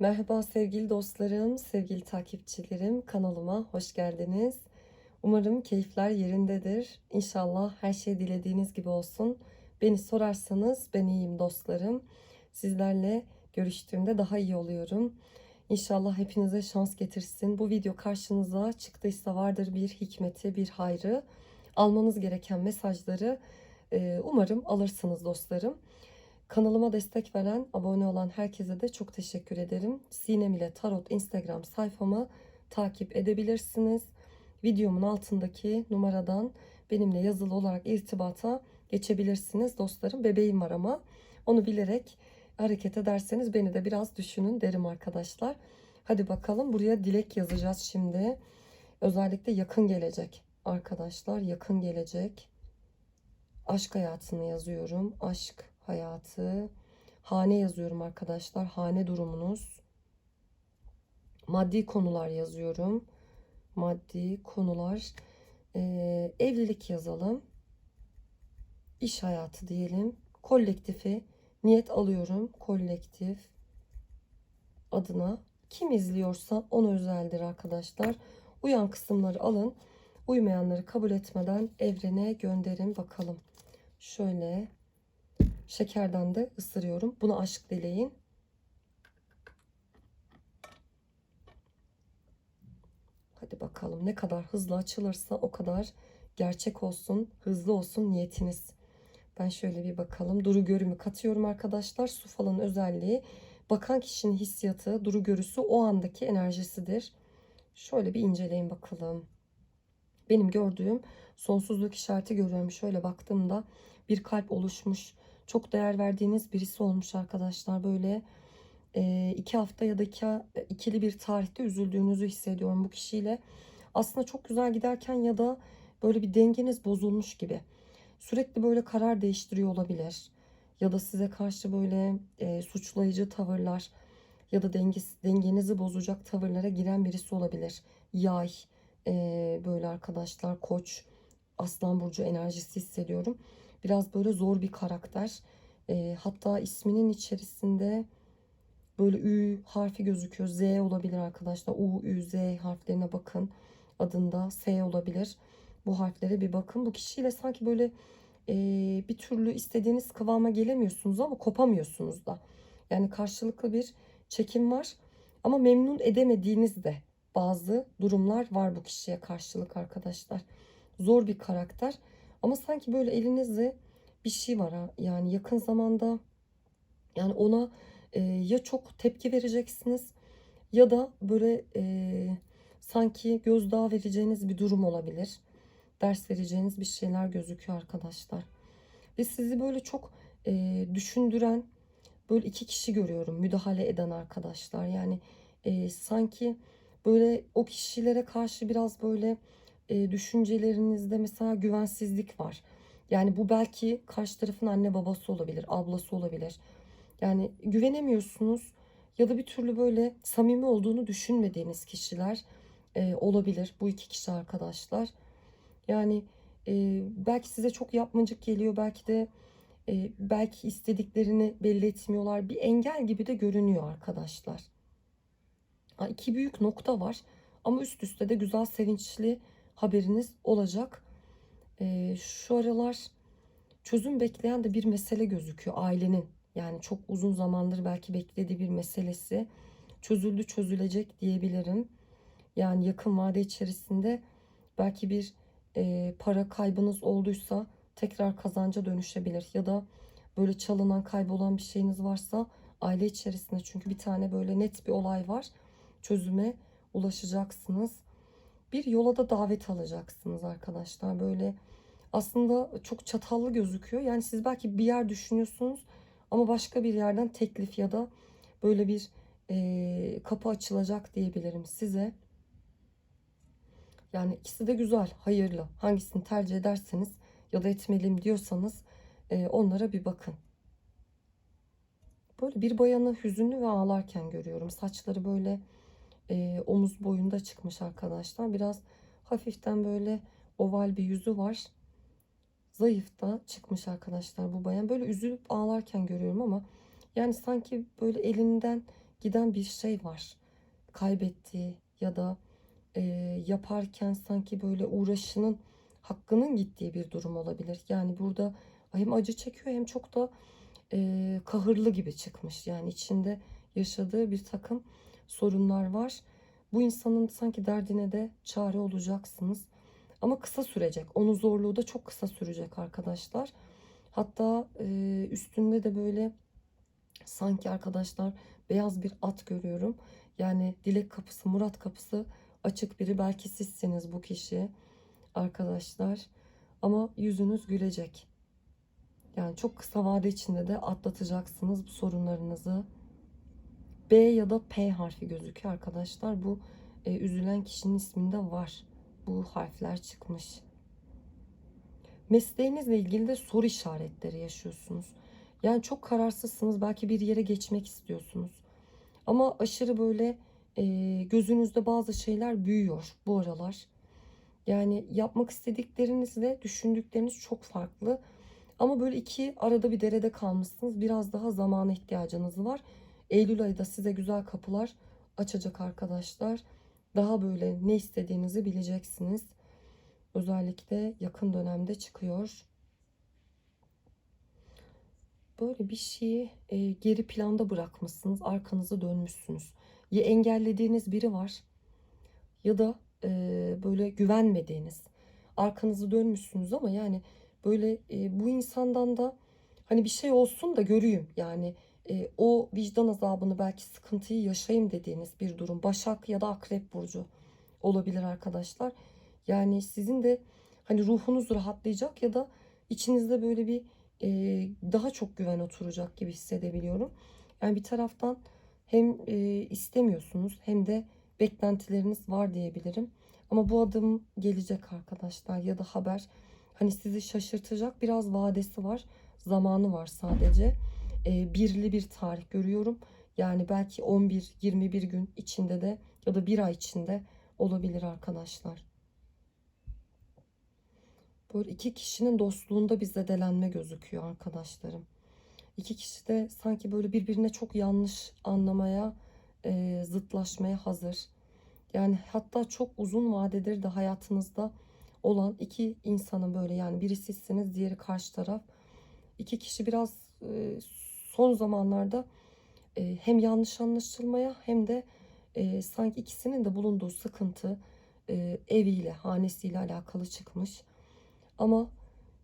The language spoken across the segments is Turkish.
Merhaba sevgili dostlarım, sevgili takipçilerim. Kanalıma hoş geldiniz. Umarım keyifler yerindedir. İnşallah her şey dilediğiniz gibi olsun. Beni sorarsanız ben iyiyim dostlarım. Sizlerle görüştüğümde daha iyi oluyorum. İnşallah hepinize şans getirsin. Bu video karşınıza çıktıysa vardır bir hikmeti, bir hayrı. Almanız gereken mesajları umarım alırsınız dostlarım. Kanalıma destek veren, abone olan herkese de çok teşekkür ederim. Sinem ile Tarot Instagram sayfamı takip edebilirsiniz. Videomun altındaki numaradan benimle yazılı olarak irtibata geçebilirsiniz dostlarım. Bebeğim var ama onu bilerek hareket ederseniz beni de biraz düşünün derim arkadaşlar. Hadi bakalım buraya dilek yazacağız şimdi. Özellikle yakın gelecek arkadaşlar. Yakın gelecek. Aşk hayatını yazıyorum. Aşk hayatı. Hane yazıyorum arkadaşlar. Hane durumunuz. Maddi konular yazıyorum. Maddi konular. Ee, evlilik yazalım. İş hayatı diyelim. Kolektifi niyet alıyorum. Kolektif adına. Kim izliyorsa ona özeldir arkadaşlar. Uyan kısımları alın. Uymayanları kabul etmeden evrene gönderin bakalım. Şöyle şekerden de ısırıyorum. Bunu aşk dileyin. Hadi bakalım ne kadar hızlı açılırsa o kadar gerçek olsun, hızlı olsun niyetiniz. Ben şöyle bir bakalım. Duru görümü katıyorum arkadaşlar. Su falan özelliği bakan kişinin hissiyatı, duru görüsü o andaki enerjisidir. Şöyle bir inceleyin bakalım. Benim gördüğüm sonsuzluk işareti görüyorum. Şöyle baktığımda bir kalp oluşmuş. Çok değer verdiğiniz birisi olmuş arkadaşlar. Böyle e, iki hafta ya da iki, ikili bir tarihte üzüldüğünüzü hissediyorum bu kişiyle. Aslında çok güzel giderken ya da böyle bir dengeniz bozulmuş gibi. Sürekli böyle karar değiştiriyor olabilir. Ya da size karşı böyle e, suçlayıcı tavırlar ya da dengesi, dengenizi bozacak tavırlara giren birisi olabilir. Yay, e, böyle arkadaşlar koç, aslan burcu enerjisi hissediyorum. Biraz böyle zor bir karakter. E, hatta isminin içerisinde böyle Ü harfi gözüküyor. Z olabilir arkadaşlar. U, Ü, Z harflerine bakın. Adında S olabilir. Bu harflere bir bakın. Bu kişiyle sanki böyle e, bir türlü istediğiniz kıvama gelemiyorsunuz ama kopamıyorsunuz da. Yani karşılıklı bir çekim var. Ama memnun edemediğiniz de bazı durumlar var bu kişiye karşılık arkadaşlar. Zor bir karakter. Ama sanki böyle elinizde bir şey var ha. Yani yakın zamanda yani ona e, ya çok tepki vereceksiniz ya da böyle e, sanki gözdağı vereceğiniz bir durum olabilir. Ders vereceğiniz bir şeyler gözüküyor arkadaşlar. Ve sizi böyle çok e, düşündüren böyle iki kişi görüyorum müdahale eden arkadaşlar. Yani e, sanki böyle o kişilere karşı biraz böyle e, düşüncelerinizde mesela güvensizlik var. Yani bu belki karşı tarafın anne babası olabilir, ablası olabilir. Yani güvenemiyorsunuz ya da bir türlü böyle samimi olduğunu düşünmediğiniz kişiler e, olabilir. Bu iki kişi arkadaşlar. Yani e, belki size çok yapmacık geliyor, belki de e, belki istediklerini belli etmiyorlar. Bir engel gibi de görünüyor arkadaşlar. Ha, iki büyük nokta var ama üst üste de güzel sevinçli haberiniz olacak. E, şu aralar çözüm bekleyen de bir mesele gözüküyor ailenin. Yani çok uzun zamandır belki beklediği bir meselesi çözüldü çözülecek diyebilirim. Yani yakın vade içerisinde belki bir e, para kaybınız olduysa tekrar kazanca dönüşebilir. Ya da böyle çalınan kaybolan bir şeyiniz varsa aile içerisinde çünkü bir tane böyle net bir olay var. Çözüme ulaşacaksınız. Bir yola da davet alacaksınız arkadaşlar. Böyle aslında çok çatallı gözüküyor. Yani siz belki bir yer düşünüyorsunuz ama başka bir yerden teklif ya da böyle bir e, kapı açılacak diyebilirim size. Yani ikisi de güzel, hayırlı. Hangisini tercih ederseniz ya da etmeliyim diyorsanız e, onlara bir bakın. Böyle bir bayanı hüzünlü ve ağlarken görüyorum. Saçları böyle e, omuz boyunda çıkmış arkadaşlar. Biraz hafiften böyle oval bir yüzü var. Zayıf da çıkmış arkadaşlar bu bayan. Böyle üzülüp ağlarken görüyorum ama yani sanki böyle elinden giden bir şey var. Kaybettiği ya da e, yaparken sanki böyle uğraşının hakkının gittiği bir durum olabilir. Yani burada hem acı çekiyor hem çok da e, kahırlı gibi çıkmış. Yani içinde yaşadığı bir takım sorunlar var. Bu insanın sanki derdine de çare olacaksınız. Ama kısa sürecek. Onun zorluğu da çok kısa sürecek arkadaşlar. Hatta e, üstünde de böyle sanki arkadaşlar beyaz bir at görüyorum. Yani dilek kapısı, murat kapısı açık biri. Belki sizsiniz bu kişi arkadaşlar. Ama yüzünüz gülecek. Yani çok kısa vade içinde de atlatacaksınız bu sorunlarınızı. B ya da P harfi gözüküyor arkadaşlar. Bu e, üzülen kişinin isminde var. Bu harfler çıkmış. Mesleğinizle ilgili de soru işaretleri yaşıyorsunuz. Yani çok kararsızsınız. Belki bir yere geçmek istiyorsunuz. Ama aşırı böyle e, gözünüzde bazı şeyler büyüyor bu aralar. Yani yapmak istediklerinizle düşündükleriniz çok farklı. Ama böyle iki arada bir derede kalmışsınız. Biraz daha zamana ihtiyacınız var. Eylül ayı da size güzel kapılar açacak arkadaşlar. Daha böyle ne istediğinizi bileceksiniz. Özellikle yakın dönemde çıkıyor. Böyle bir şeyi e, geri planda bırakmışsınız. Arkanızı dönmüşsünüz. Ya engellediğiniz biri var ya da e, böyle güvenmediğiniz. Arkanızı dönmüşsünüz ama yani böyle e, bu insandan da hani bir şey olsun da göreyim. Yani e, o vicdan azabını belki sıkıntıyı yaşayayım dediğiniz bir durum. Başak ya da Akrep burcu olabilir arkadaşlar. Yani sizin de hani ruhunuz rahatlayacak ya da içinizde böyle bir e, daha çok güven oturacak gibi hissedebiliyorum. Yani bir taraftan hem e, istemiyorsunuz hem de beklentileriniz var diyebilirim. Ama bu adım gelecek arkadaşlar ya da haber hani sizi şaşırtacak biraz vadesi var. Zamanı var sadece. E, birli bir tarih görüyorum. Yani belki 11-21 gün içinde de ya da bir ay içinde olabilir arkadaşlar. Böyle iki kişinin dostluğunda bir zedelenme gözüküyor arkadaşlarım. İki kişi de sanki böyle birbirine çok yanlış anlamaya, e, zıtlaşmaya hazır. Yani hatta çok uzun vadedir de hayatınızda olan iki insanın böyle yani biri sizsiniz diğeri karşı taraf. İki kişi biraz e, son zamanlarda e, hem yanlış anlaşılmaya hem de e, sanki ikisinin de bulunduğu sıkıntı e, eviyle, hanesiyle alakalı çıkmış. Ama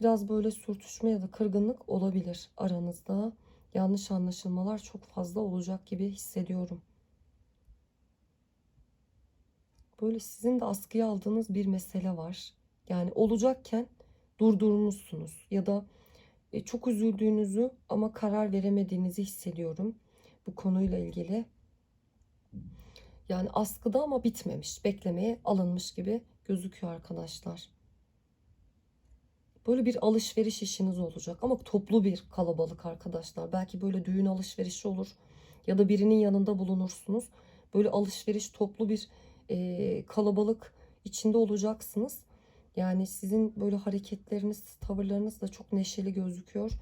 biraz böyle sürtüşme ya da kırgınlık olabilir aranızda. Yanlış anlaşılmalar çok fazla olacak gibi hissediyorum. Böyle sizin de askıya aldığınız bir mesele var. Yani olacakken durdurmuşsunuz ya da e, çok üzüldüğünüzü ama karar veremediğinizi hissediyorum bu konuyla ilgili. Yani askıda ama bitmemiş, beklemeye alınmış gibi gözüküyor arkadaşlar. Böyle bir alışveriş işiniz olacak ama toplu bir kalabalık arkadaşlar. Belki böyle düğün alışverişi olur ya da birinin yanında bulunursunuz. Böyle alışveriş toplu bir e, kalabalık içinde olacaksınız. Yani sizin böyle hareketleriniz, tavırlarınız da çok neşeli gözüküyor.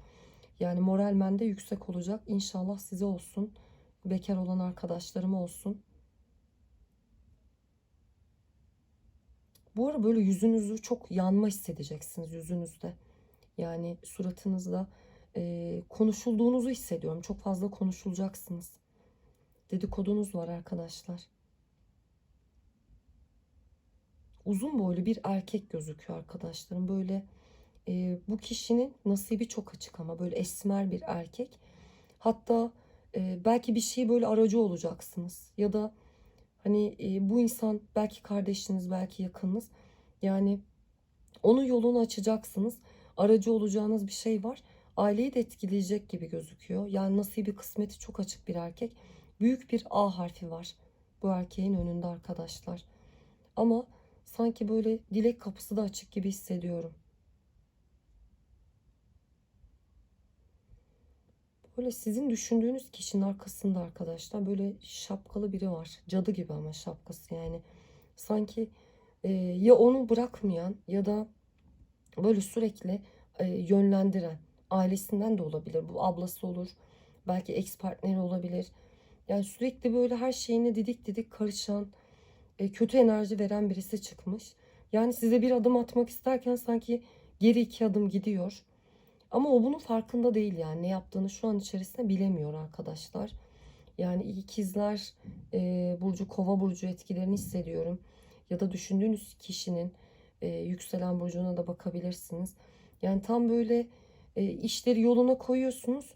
Yani moralmen de yüksek olacak. İnşallah size olsun. Bekar olan arkadaşlarım olsun. Bu ara böyle yüzünüzü çok yanma hissedeceksiniz yüzünüzde. Yani suratınızda e, konuşulduğunuzu hissediyorum. Çok fazla konuşulacaksınız. Dedikodunuz var arkadaşlar. Uzun boylu bir erkek gözüküyor arkadaşlarım. Böyle e, bu kişinin nasibi çok açık ama böyle esmer bir erkek. Hatta e, belki bir şey böyle aracı olacaksınız. Ya da Hani e, bu insan belki kardeşiniz, belki yakınınız. Yani onun yolunu açacaksınız. Aracı olacağınız bir şey var. Aileyi de etkileyecek gibi gözüküyor. Yani nasibi kısmeti çok açık bir erkek. Büyük bir A harfi var bu erkeğin önünde arkadaşlar. Ama sanki böyle dilek kapısı da açık gibi hissediyorum. Böyle sizin düşündüğünüz kişinin arkasında arkadaşlar böyle şapkalı biri var. Cadı gibi ama şapkası yani. Sanki e, ya onu bırakmayan ya da böyle sürekli e, yönlendiren ailesinden de olabilir. Bu ablası olur. Belki ex partneri olabilir. Yani sürekli böyle her şeyine didik didik karışan, e, kötü enerji veren birisi çıkmış. Yani size bir adım atmak isterken sanki geri iki adım gidiyor. Ama o bunun farkında değil yani ne yaptığını şu an içerisinde bilemiyor arkadaşlar. Yani ikizler e, burcu kova burcu etkilerini hissediyorum. Ya da düşündüğünüz kişinin e, yükselen burcuna da bakabilirsiniz. Yani tam böyle e, işleri yoluna koyuyorsunuz.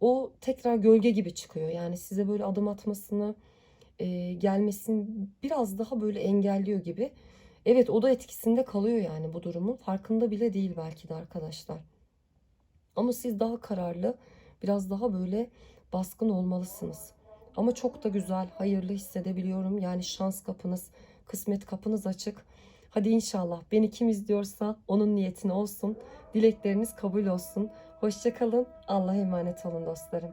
O tekrar gölge gibi çıkıyor. Yani size böyle adım atmasını, e, gelmesini biraz daha böyle engelliyor gibi. Evet o da etkisinde kalıyor yani bu durumun. Farkında bile değil belki de arkadaşlar. Ama siz daha kararlı, biraz daha böyle baskın olmalısınız. Ama çok da güzel, hayırlı hissedebiliyorum. Yani şans kapınız, kısmet kapınız açık. Hadi inşallah beni kim izliyorsa onun niyetine olsun. Dilekleriniz kabul olsun. Hoşçakalın. Allah'a emanet olun dostlarım.